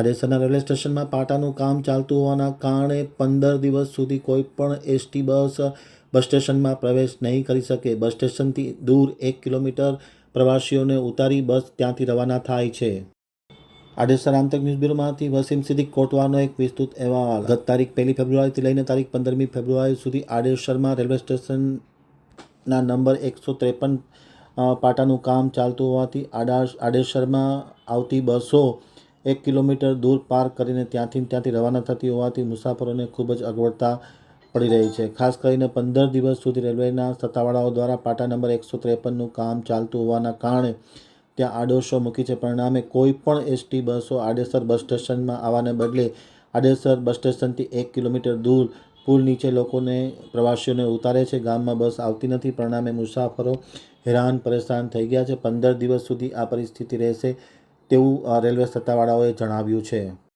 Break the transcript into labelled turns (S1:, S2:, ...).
S1: આડેસરના railway સ્ટેશનમાં પાટાનું કામ ચાલતું હોવાના કારણે પંદર દિવસ સુધી કોઈ પણ એસટી બસ બસ સ્ટેશનમાં પ્રવેશ નહીં કરી શકે. બસ સ્ટેશનથી દૂર એક કિલોમીટર પ્રવાસીઓને ઉતારી બસ ત્યાંથી રવાના થાય છે. આડેસર આંતરિક ન્યૂઝ બ્યુરોમાંથી વસીમ સિદ્દીક કોટવાનો એક વિસ્તૃત અહેવાલ. ગત તારીખ પહેલી ફેબ્રુઆરીથી લઈને તારીખ પંદરમી ફેબ્રુઆરી સુધી આડેસરમાં રેલવે સ્ટેશનના નંબર એકસો ત્રેપન પાટાનું કામ ચાલતું હોવાથી આડા આડેસરમાં આવતી બસો એક કિલોમીટર દૂર પાર્ક કરીને ત્યાંથી ત્યાંથી રવાના થતી હોવાથી મુસાફરોને ખૂબ જ અગવડતા પડી રહી છે. ખાસ કરીને પંદર દિવસ સુધી રેલવેના સત્તાવાળાઓ દ્વારા પાટા નંબર એકસો ત્રેપનનું કામ ચાલતું હોવાના કારણે ત્યાં આડોશો મૂકી છે. પરિણામે કોઈ પણ એસટી બસો આડેસર બસ સ્ટેશનમાં આવવાને બદલે આડેસર બસ સ્ટેશનથી એક કિલોમીટર દૂર પુલ નીચે લોકોને, પ્રવાસીઓને ઉતારે છે. ગામમાં બસ આવતી નથી. પરિણામે મુસાફરો હેરાન, પરેશાન થઈ ગયા છે. પંદર દિવસ સુધી આ પરિસ્થિતિ રહેશે. તેવું રેલવે સત્તાવાળાઓએ જણાવ્યું છે.